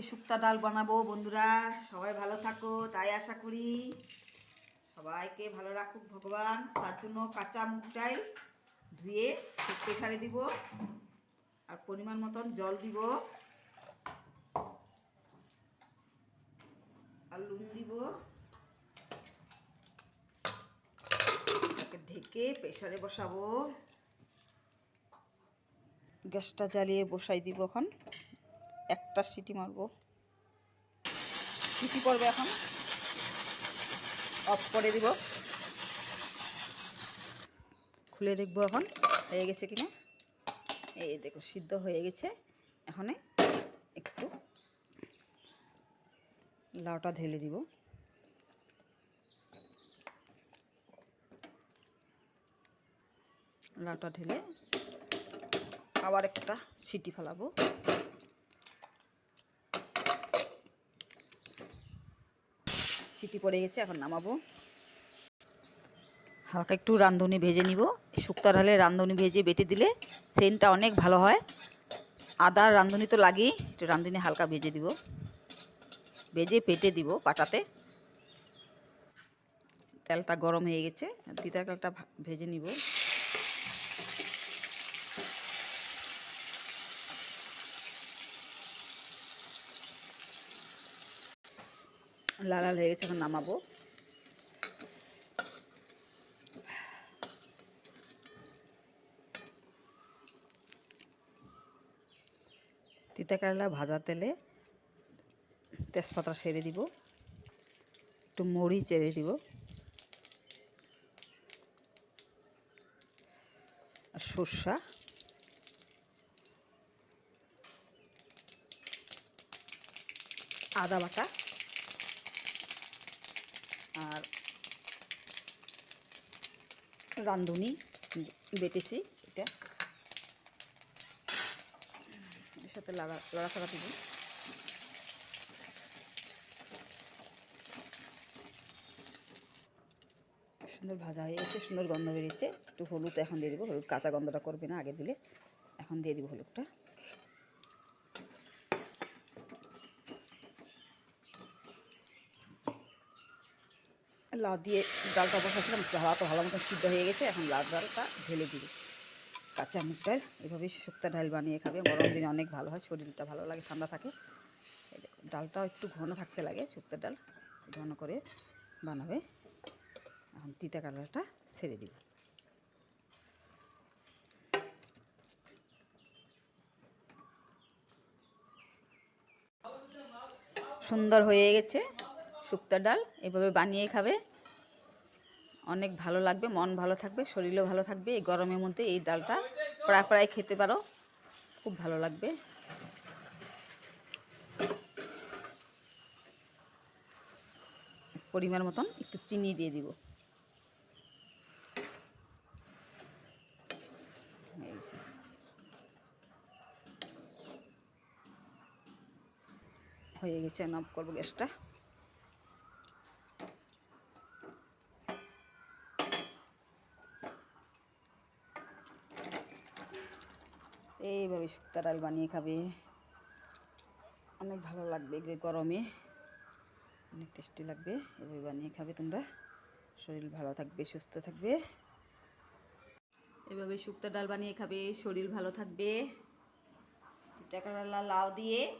আজকে শুক্তা ডাল বানাবো বন্ধুরা। সবাই ভালো থাকো, তাই আশা করি সবাইকে ভালো রাখুক ভগবান। তার জন্য কাঁচা মুখটাই ধুয়ে প্রেশারে দিব আর পরিমাণ মতন জল দিব। আর নুন দিব। ঢেকে প্রেশারে বসাবো। গ্যাসটা জ্বালিয়ে বসাই দিব এখন। একটা সিটি মারবো। সিটি পড়বে এখন। অফ করে দিব। খুলে দেখব এখন, হয়ে গেছে কিনা? এই দেখো, সিদ্ধ হয়ে গেছে। এখানে একটু লাউটা ঢেলে দিব। লাউটা ঢেলে আবার একটা সিটি ফেলাবো। সিটি পড়ে গেছে, এখন নামাবো। হালকা একটু রাঁধুনি ভেজে নিব। শুক্তার হলে রাঁধুনি ভেজে বেটে দিলে সেন্টটা অনেক ভালো হয়। আদা রাঁধুনি তো লাগেই, একটু রাঁধুনি হালকা ভেজে দিব। ভেজে পেটে দিব পাটাতে। তেলটা গরম হয়ে গেছে তিতা তেলটা ভেজে নিব। লাল লাল হয়ে গেছে, এখন নামাবো। তিতা কেরালা ভাজা তেলে তেজপাতা সেরে দিব, একটু মরি চেড়ে দিব। আর সর্ষা। আদা বাটা। আর রাঁধুনি বেটেছি এটা। এর সাথে লাগা লড়াছাড়া দিব সুন্দর ভাজা হয়ে গেছে সুন্দর গন্ধ বেরিয়েছে। একটু হলুদ এখন দিয়ে দিব, হলুদ কাঁচা গন্ধটা করবে না, আগে দিলে। এখন দিয়ে দিব হলুদটা। লাউ দিয়ে ডালটা বসাছিলাম ভালো ভালো মতো সিদ্ধ হয়ে গেছে, এখন লাউ ডালটা ঢেলে দিব। কাঁচা মুগ ডাল, এভাবে শুক্তা ডাল বানিয়ে খাবে, গরম দিনে অনেক ভালো হয়, শরীরটা ভালো লাগে, ঠান্ডা থাকে। ডালটাও একটু ঘন থাকতে লাগে শুক্তার ডাল ঘন করে বানাবে। এখন তিতা কালারটা ছেড়ে দিব। সুন্দর হয়ে গেছে। শুক্তা ডাল, এভাবে বানিয়ে খাবে। অনেক ভালো লাগবে, মন ভালো থাকবে, শরীরও ভালো থাকবে। এই গরমের মধ্যে এই ডালটা প্রায় প্রায় খেতে পারো। খুব ভালো লাগবে। পরিমাণ মতন একটু চিনি দিয়ে দিব। হয়ে গেছে, নাম করব গ্যাসটা। এইভাবে শুক্তা ডাল বানিয়ে খাবে। অনেক ভালো লাগবে গরমে। অনেক টেস্টি লাগবে। এভাবে বানিয়ে খাবে তোমরা। শরীর ভালো থাকবে, সুস্থ থাকবে। এভাবে শুক্তা ডাল বানিয়ে খাবে, শরীর ভালো থাকবে। তিতা লাউ দিয়ে।